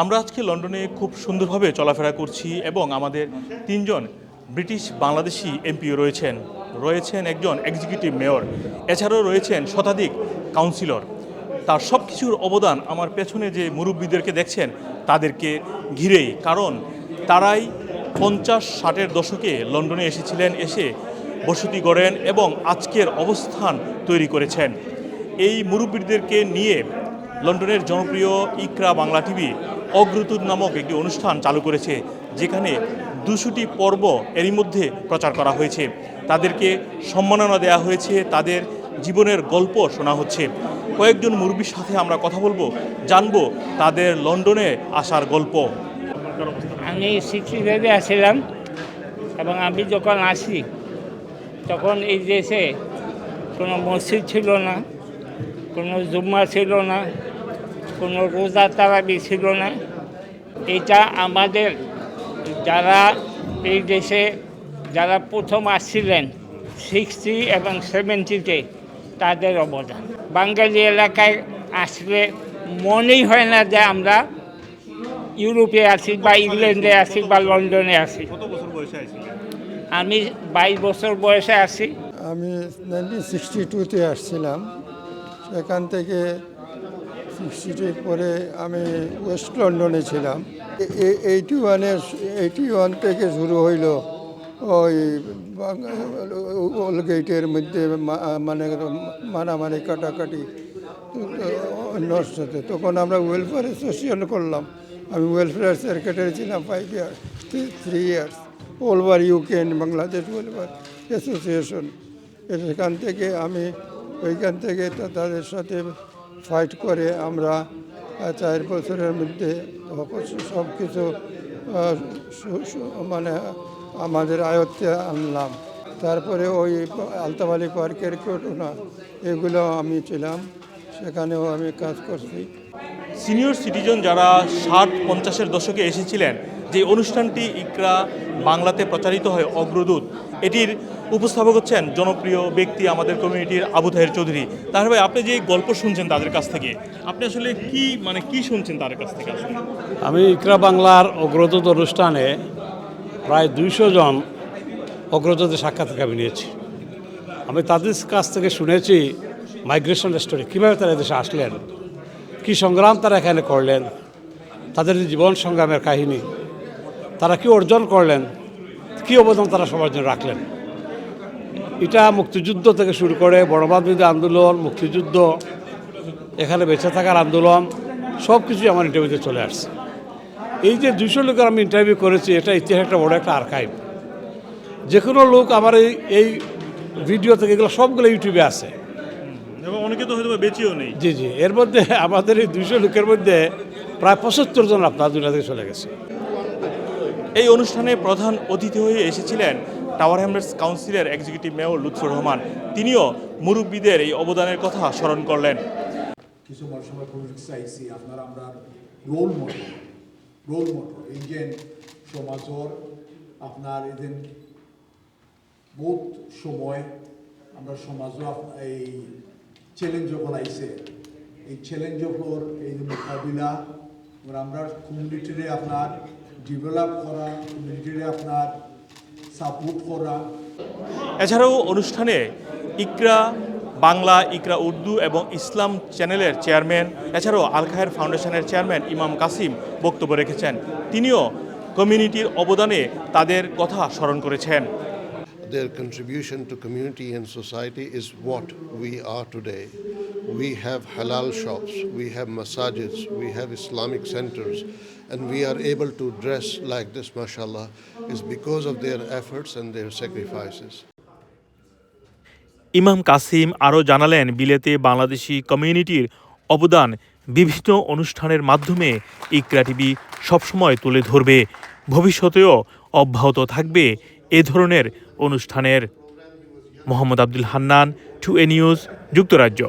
আমরা আজকে লন্ডনে খুব সুন্দরভাবে চলাফেরা করছি এবং আমাদের তিনজন ব্রিটিশ বাংলাদেশি এমপিও রয়েছেন। রয়েছেন একজন এক্সিকিউটিভ মেয়র এছাড়াও রয়েছেন শতাধিক কাউন্সিলর তার সব কিছুর অবদান আমার পেছনে যে মুরব্বীদেরকে দেখছেন, তাদেরকে ঘিরেই। কারণ তারাই পঞ্চাশ ষাটের দশকে লন্ডনে এসেছিলেন, এসে বসতি গড়েন এবং আজকের অবস্থান তৈরি করেছেন। এই মুরব্বীদেরকে নিয়ে লন্ডনের জনপ্রিয় ইকরা বাংলা টিভি অগ্রতুর নামক একটি অনুষ্ঠান চালু করেছে, যেখানে দুশোটি পর্ব এরই মধ্যে প্রচার করা হয়েছে। তাদেরকে সম্মাননা দেওয়া হয়েছে, তাদের জীবনের গল্প শোনা হচ্ছে। কয়েকজন মুরব্বীর সাথে আমরা কথা বলব, জানব তাদের লন্ডনে আসার গল্প। আমি সিক্সটি ফাইভে আসছিলাম এবং আমি যখন আসি, তখন এই দেশে কোনো মসজিদ ছিল না, কোনো জুম্মা ছিল না কোনো রোজা তারা ছিল না। এটা আমাদের যারা এই দেশে যারা প্রথম আসছিলেন সিক্সটি এবং সেভেন্টিতে তাদের অবদান। বাঙালি এলাকায় আসলে মনেই হয় না যে আমরা ইউরোপে আছি বা ইংল্যান্ডে আছি বা লন্ডনে আছি। আমি বাইশ বছর বয়সে আছি। আমি নাইনটিন সিক্সটি টুতে আসছিলাম। সেখান থেকে টু পরে আমি ওয়েস্ট লন্ডনে ছিলাম। এইটি ওয়ানে, এইটি ওয়ান থেকে শুরু হইল ওই ওলগেটের মধ্যে মানে মারামারি, কাটাকাটি অন্যর সাথে। তখন আমরা ওয়েলফেয়ার অ্যাসোসিয়েশন করলাম। আমি ওয়েলফেয়ার সেক্রেটারি ছিলাম five years three years all over UK Bangladesh welfare association সেখান থেকে আমি, ওইখান থেকে তাদের সাথে ফাইট করে আমরা চার বছরের মধ্যে সব কিছু মানে আমাদের আয়ত্তে আনলাম। তারপরে ওই আলতাবালি পার্কের ঘটনা এগুলো আমি ছিলাম, সেখানেও আমি কাজ করছি। সিনিয়র সিটিজেন যারা ষাট পঞ্চাশের দশকে এসেছিলেন যে অনুষ্ঠানটি ইকরা বাংলাতে প্রচারিত হয় অগ্রদূত, এটির উপস্থাপক হচ্ছেন জনপ্রিয় ব্যক্তি আমাদের কমিউনিটির আবু তাহের চৌধুরী। তাহলে ভাই, আপনি যে গল্প শুনছেন তাদের কাছ থেকে, আপনি আসলে কি মানে কি শুনছেন তাদের কাছ থেকে আসলে? আমি ইকরা বাংলার অগ্রদূত অনুষ্ঠানে প্রায় দুইশো জন অগ্রদূতের সাক্ষাৎকার আমি নিয়েছি। আমি তাদের কাছ থেকে শুনেছি মাইগ্রেশন স্টোরি কীভাবে তারা দেশে আসলেন, কী সংগ্রাম তারা এখানে করলেন, তাদের জীবন সংগ্রামের কাহিনী তারা কি অর্জন করলেন? কী অবদান তারা সবার জন্য রাখলেন? এটা মুক্তিযুদ্ধ থেকে শুরু করে বড়বাদ বিরোধী আন্দোলন মুক্তিযুদ্ধ এখানে বেঁচে থাকার আন্দোলন সব কিছুই আমার ইন্টারভিউতে চলে আসছে। এই যে দুশো লোকের আমি ইন্টারভিউ করেছি এটা ইতিহাস একটা বড় একটা আর্কাইভ যে কোনো লোক আমার এই এই ভিডিও থেকে এগুলো সবগুলো ইউটিউবে আছে। এবং অনেকে তো হয়তো বেঁচেও নেই। জি জি। এর মধ্যে আমাদের এই দুশো লোকের মধ্যে প্রায় পঁচাত্তর জন আপনার দুনিয়া থেকে চলে গেছে। এই অনুষ্ঠানে প্রধান অতিথি হয়ে এসেছিলেন টাওয়ার হ্যামলেটস কাউন্সিলের এক্সিকিউটিভ মেয়র লুৎফর রহমান। তিনিও মুরব্বীদের এই অবদানের কথা স্মরণ করলেন। কিছু সময় আইসি, আপনার আমরা রোল মডেল রোল মডেল যে সমাজর আপনার এদিন বহুত সময় আমরা সমাজও এই চ্যালেঞ্জ যখন আইসে। এই চ্যালেঞ্জ যখন এই মোকাবিলা, আমরা কমিউনিটিরে আপনার ডেভেলপ করা কমিউনিটিরে আপনার সাপোর্ট করা। এছাড়াও অনুষ্ঠানে ইকরা বাংলা ইকরা উর্দু এবং ইসলাম চ্যানেলের চেয়ারম্যান এছাড়াও আল খায়ের ফাউন্ডেশনের চেয়ারম্যান ইমাম কাসিম বক্তব্য রেখেছেন। তিনিও কমিউনিটির অবদানে তাদের কথা স্মরণ করেছেন। Their contribution to community and society is what we are today. We have halal shops, we have masajids, we have Islamic centers, and we are able to dress like this, mashallah, is because of their efforts and their sacrifices. ইমাম কাসিম আরও জানালেন বিলেতে বাংলাদেশি কমিউনিটির অবদান বিভিন্ন অনুষ্ঠানের মাধ্যমে ইকরা TV সবসময় তুলে ধরবে ভবিষ্যতেও অব্যাহত থাকবে এ ধরনের অনুষ্ঠানের Mohammad Abdul Hannan two A news যুক্তরাজ্য